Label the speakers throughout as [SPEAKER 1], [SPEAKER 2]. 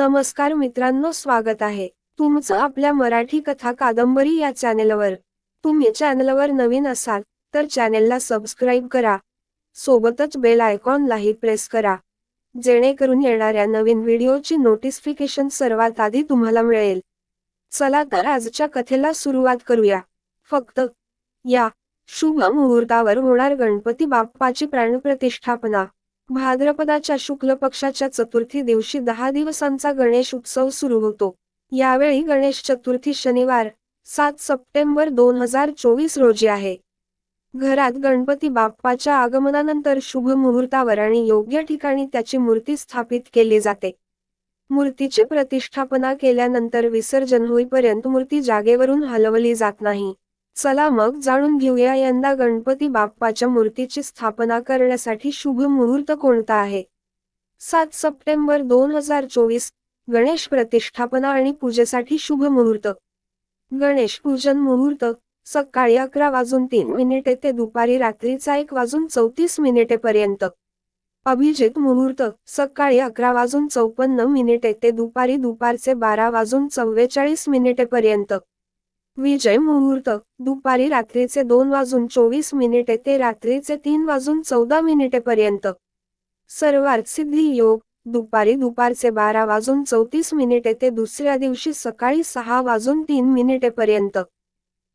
[SPEAKER 1] नमस्कार मित्रांनो स्वागत आहे. तुमचं आपल्या मराठी कथा कादंबरी या चॅनेलवर. तुम्ही चॅनेलवर नवीन असाल तर चॅनेलला सबस्क्राईब करा. सोबतच बेल आयकॉनलाही प्रेस करा. जेणेकरून येणाऱ्या नवीन व्हिडिओची नोटिफिकेशन सर्वात आधी तुम्हाला मिळेल. चला तर आजच्या कथेला सुरुवात करूया. फक्त या शुभ मुहूर्तावर होणार गणपती बाप्पाची प्राणप्रतिष्ठापना. भाद्रपदाच्या शुक्ल पक्षाच्या चतुर्थी दिवशी दहा दिवसांचा गणेश उत्सव सुरू होतो. यावेळी गणेश चतुर्थी शनिवार सात सप्टेंबर दोन हजार चोवीस रोजी आहे. घरात गणपती बाप्पाच्या आगमनानंतर शुभ मुहूर्तावर आणि योग्य ठिकाणी त्याची मूर्ती स्थापित केली जाते. मूर्तीची प्रतिष्ठापना केल्यानंतर विसर्जन होईपर्यंत मूर्ती जागेवरून हलवली जात नाही. चला मग जाणून घेऊया यंदा गणपती बाप्पाच्या मूर्तीची स्थापना करण्यासाठी शुभ मुहूर्त कोणता आहे? सात सप्टेंबर दोन हजार चोवीस गणेश प्रतिष्ठापना आणि पूजेसाठी शुभ मुहूर्त. गणेश पूजन मुहूर्त सकाळी अकरा वाजून तीन मिनिटे ते दुपारी रात्रीचा एक वाजून चौतीस मिनिटेपर्यंत अभिजित मुहूर्त सकाळी अकरा वाजून चौपन्न मिनिटे ते दुपारी दुपारचे बारा वाजून चव्वेचाळीस मिनिटेपर्यंत विजय मुहूर्त. दुपारी रात्रीचे दोन वाजून चोवीस मिनिटे ते रात्रीचे तीन वाजून चौदा मिनिटेपर्यंत. सर्वार्थ सिद्धी योग. दुपारी दुपारचे बारा वाजून चौतीस मिनिटे ते दुसऱ्या दिवशी सकाळी सहा वाजून तीन मिनिटेपर्यंत.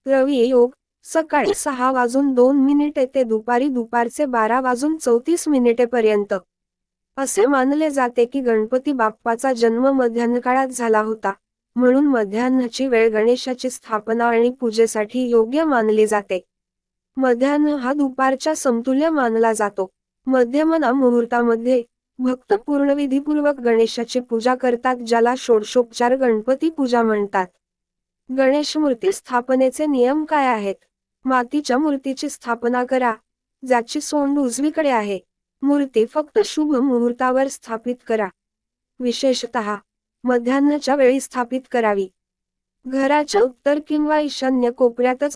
[SPEAKER 1] रवी योग. सकाळी सहा वाजून दोन मिनिटे ते दुपारी दुपारचे बारा वाजून चौतीस मिनिटेपर्यंत. असे मानले जाते की गणपती बाप्पाचा जन्म मध्यान्ह काळात झाला होता. म्हणून मध्यान्हाची वेळ गणेशाची स्थापना आणि पूजेसाठी योग्य मानली जाते. मध्यान्ह हा दुपारच्या समतुल्य मानला जातो. मध्यमना मुहूर्तामध्ये भक्त पूर्ण विधीपूर्वक गणेशाची पूजा करतात ज्याला षोडशोपचार गणपती पूजा म्हणतात. गणेश मूर्ती स्थापनेचे नियम काय आहेत? मातीच्या मूर्तीची स्थापना करा ज्याची सोंड उजवीकडे आहे. मूर्ती फक्त शुभ मुहूर्तावर स्थापित करा. विशेषतः मध्यान्हच्या वेळी स्थापित करावी. घराच्या उत्तर किंवा ईशान्य कोपऱ्यातच